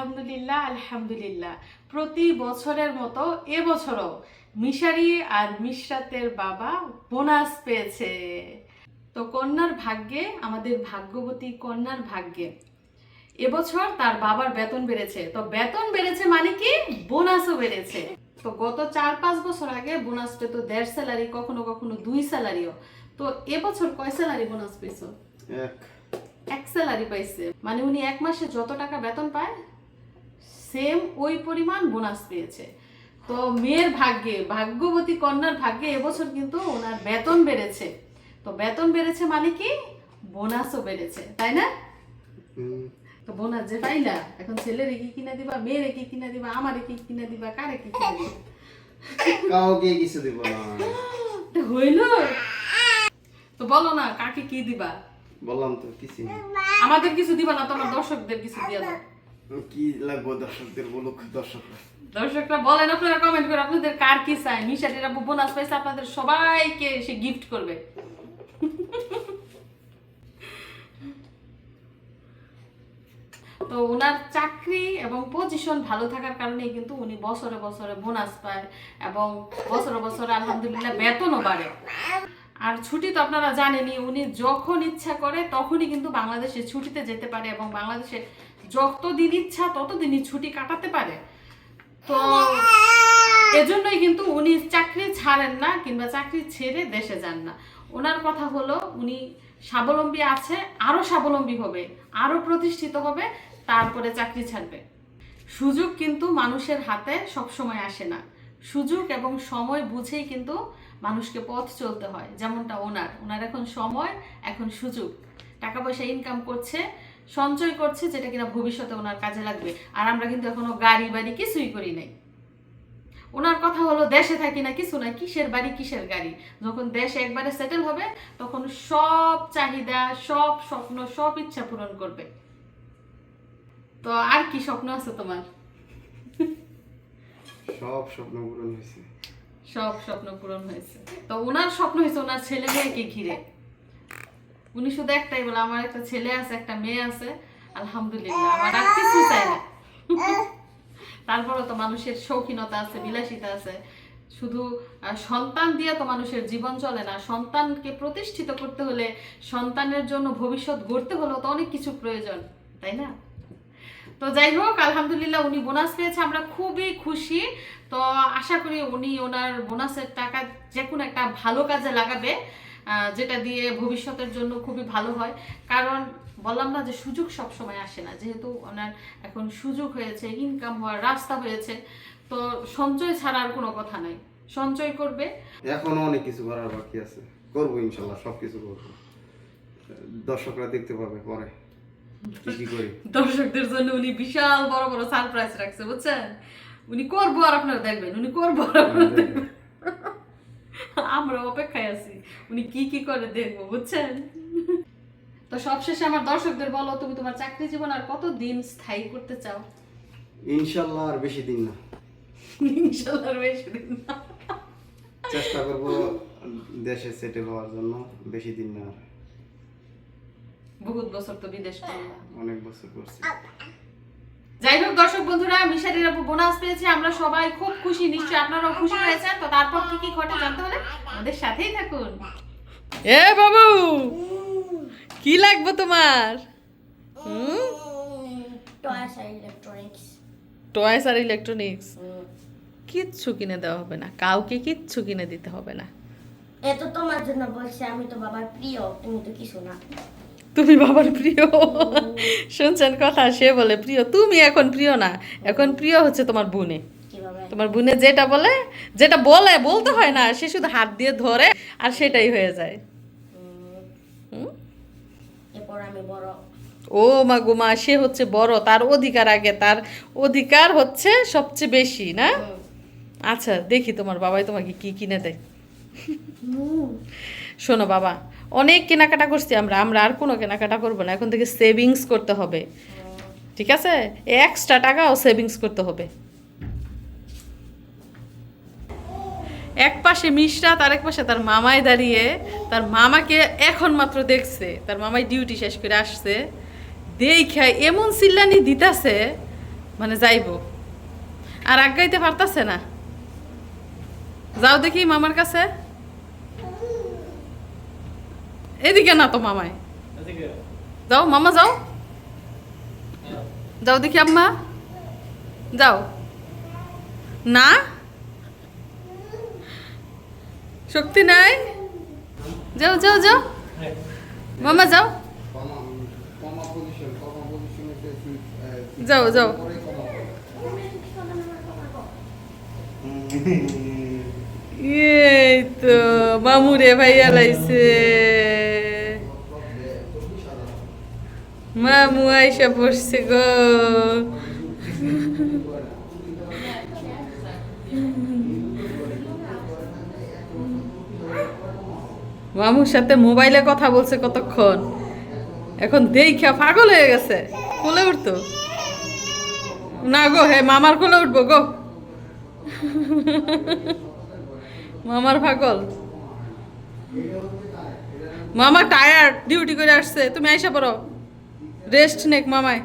আলহামদুলিল্লাহ আলহামদুলিল্লাহ। প্রতি বছরের মতো এবছরও মিশারি আর মিশরাতের বাবা বোনাস পেয়েছে। তো কন্যার ভাগ্যে আমাদের ভাগ্যবতী কন্যার ভাগ্যে এবছর তার বাবার বেতন বেড়েছে। তো বেতন বেড়েছে মানে কি? বোনাসও বেড়েছে। তো গত চার পাঁচ বছর আগে বোনাস পেতো দেড় স্যালারি কখনো কখনো দুই স্যালারিও। তো এবছর কয় স্যালারি বোনাস পেয়েছ? এক। এক স্যালারি পাইছে। মানে উনি এক মাসে যত টাকা বেতন পায় সেম ওই পরিমাণ বোনাস পেয়েছে। তো মেয়ের ভাগ্যে ভাগ্যবতী কন্যার ভাগ্যে এবছর কিন্তু ওনার বেতন বেড়েছে। তো বেতন বেড়েছে মানে কি? বোনাসও বেড়েছে তাই না? তো বোনাস যে পাইলা এখন ছেলের কি কিনা দিবা মেয়ের কি কিনা দিবা আমার কি কিনা দিবা কারে কি কিনা দিবা? কাউকে কিছু দিব না। তো হইল। তো বলো না কাকে কি দিবা? বললাম তো কিছু আমাদের কিছু দিবা না তোমার দর্শকদের কিছু দিয়ে দাও। কি লাগবো দর্শকদের বলুক, দর্শকরা? বলেন, আপনারা কমেন্ট করে, আপনাদের কার কি চাই? বোনাস পাইছে, আপনাদের সবাইকে সে গিফট করবে। তো ওনার চাকরি এবং পজিশন ভালো থাকার কারণেই কিন্তু উনি বছরে বছরে বোনাস পায় এবং বছরে বছরে আলহামদুলিল্লাহ বেতনও বাড়ে। আর ছুটি তো আপনারা জানেনই, উনি যখন ইচ্ছা করে তখনই কিন্তু বাংলাদেশে ছুটিতে যেতে পারে এবং বাংলাদেশে যতদিন ইচ্ছা ততদিনই ছুটি কাটাতে পারে। তো এজন্যই কিন্তু উনি চাকরি ছাড়েন না কিংবা চাকরি ছেড়ে দেশে যান না। ওনার কথা হলো উনি স্বাবলম্বী আছে, আরও স্বাবলম্বী হবে, আরও প্রতিষ্ঠিত হবে, তারপরে চাকরি ছাড়বে। সুযোগ কিন্তু মানুষের হাতে সবসময় আসে না। সুযোগ এবং সময় বুঝেই কিন্তু মানুষকে পথ চলতে হয়, যেমনটা ওনার। ওনার এখন সময়, এখন সুযোগ। টাকা পয়সা ইনকাম করছে সঞ্চয় করছে যেটা কিনা ভবিষ্যতে ওনার কাজে লাগবে। আর আমরা কিন্তু এখনও গাড়ি বাড়ি কিছুই করি নাই। ওনার কথা হলো দেশে থাকি না কিছু না কিসের বাড়ি কিসের গাড়ি? যখন দেশে একবারে সেটেল হবে তখন সব চাহিদা সব স্বপ্ন সব ইচ্ছা পূরণ করবে। তো আর কি স্বপ্ন আছে তোমার? সব স্বপ্ন পূরণ হয়েছে। সব স্বপ্ন পূরণ হয়েছে। তো ওনার স্বপ্ন হয়েছে ওনার ছেলে মেয়েকে ঘিরে। উনি শুধু একটাই বলে আমার একটা ছেলে আছে একটা মেয়ে আছে আলহামদুলিল্লাহ আমার আর কিছু চাই না তারপরে তো মানুষের শৌখিনতা আছে বিলাসিতা আছে। শুধু সন্তান দিয়ে তো মানুষের জীবন চলে না সন্তানকে প্রতিষ্ঠিত করতে হলে সন্তানের জন্য ভবিষ্যৎ গড়তে হলেও তো অনেক কিছু প্রয়োজন তাই না? তো যাই হোক আলহামদুলিল্লাহ উনি বোনাস পেয়েছে আমরা খুবই খুশি। তো আশা করি উনি ওনার বোনাসের টাকা যে কোনো একটা ভালো কাজে লাগাবে। যেটা দিয়ে ভবিষ্যতের জন্য খুবই ভালো হয়। কারণ বললাম না যে সুযোগ সব সময় আসে না। যেহেতু ওনার এখন সুযোগ হয়েছে ইনকাম হওয়ার রাস্তা হয়েছে তো সঞ্চয় ছাড়া আর কোনো কথা নাই। সঞ্চয় করবে। এখনও অনেক কিছু করার বাকি আছে। করব ইনশাল্লাহ সব কিছু করব। দর্শকরা দেখতে পাবে পরে কি কি করি। দর্শকদের জন্য উনি বিশাল বড় বড় সারপ্রাইজ রাখছে বুঝছেন? উনি করব আর আপনারা দেখবেন উনি করব আর আপনারা দেখবেন আমরা অপেক্ষায় আছি উনি কি কি করে দেখব বুঝছেন? তো সবশেষে আমার দর্শকদের বলো তুমি তোমার চাকরি জীবন আর কত দিন স্থায়ী করতে চাও? ইনশাল্লাহ আর বেশি দিন না। ইনশাল্লাহ আর বেশি দিন না। চেষ্টা করব দেশে সেটেল হওয়ার জন্য বেশি দিন না বহুত বছর তো বিদেশ অনেক বছর করছি। হোক দর্শক বন্ধুরা মিশারির আপু বোনাস পেয়েছে আমরা সবাই খুব খুশি নিশ্চয়ই আপনারাও খুশি হয়েছেন। তো তারপর কি কি ঘটে জানতে হলে আমাদের সাথেই থাকুন। এ বাবু কি লাগবে তোমার? Toys and electronics. টয়েস আর ইলেকট্রনিক্স কিচ্ছু কিনে দেওয়া হবে না কাউকে কিচ্ছু কিনে দিতে হবে না। এ তো তোমার জন্য বলছি আমি তো বাবার প্রিয় তুমি তো কিছু না। তুমি বাবার প্রিয়। শুনছেন কথা? সে বলে প্রিয় তুমি এখন প্রিয় না। এখন প্রিয় হচ্ছে তোমার বোনে। তোমার বোনে যেটা বলে যেটা বলে বলতে হয় না। সে শুধু হাত দিয়ে ধরে আর সেটাই হয়ে যায়। ও মা গো মা সে হচ্ছে বড়। তার অধিকার আগে। তার অধিকার হচ্ছে সবচেয়ে বেশি না? আচ্ছা দেখি তোমার বাবাই তোমাকে কি কিনে দেয়। শোনো বাবা অনেক কেনাকাটা করছি আমরা আমরা আর কোনো কেনাকাটা করব না। এখন থেকে সেভিংস করতে হবে। ঠিক আছে? এক্সট্রা টাকাও সেভিংস করতে হবে। এক পাশে মিশরা তার এক পাশে তার মামায় দাঁড়িয়ে, তার মামাকে এখন মাত্র দেখছে। তার মামাই ডিউটি শেষ করে আসছে। দেখা এমন চিল্লানি দিতাছে মানে যাইব। আর আগাইতে পারতাছে না। যাও দেখি মামার কাছে। এদিকে না তো মামায় যাও মামা যাও। যাও দেখি আম্মা। যাও। না? শক্তি নাই? যাও যাও যাও। মামা যাও। যাও, যাও। এই তো মামুরে ভাইয়া লাইছে। মামু আইসা পড়ছে গো মামুর সাথে মোবাইলে কথা বলছে কতক্ষণ? এখন দেখা পাগল হয়ে গেছে। কোলে উঠতো। না গো, হে, মামার কোলে উঠবো গো। মামার পাগল। মামা টায়ার্ড ডিউটি করে আসছে। তুমি আইসা পড়ো। રેસ્ટ નેક મામાએ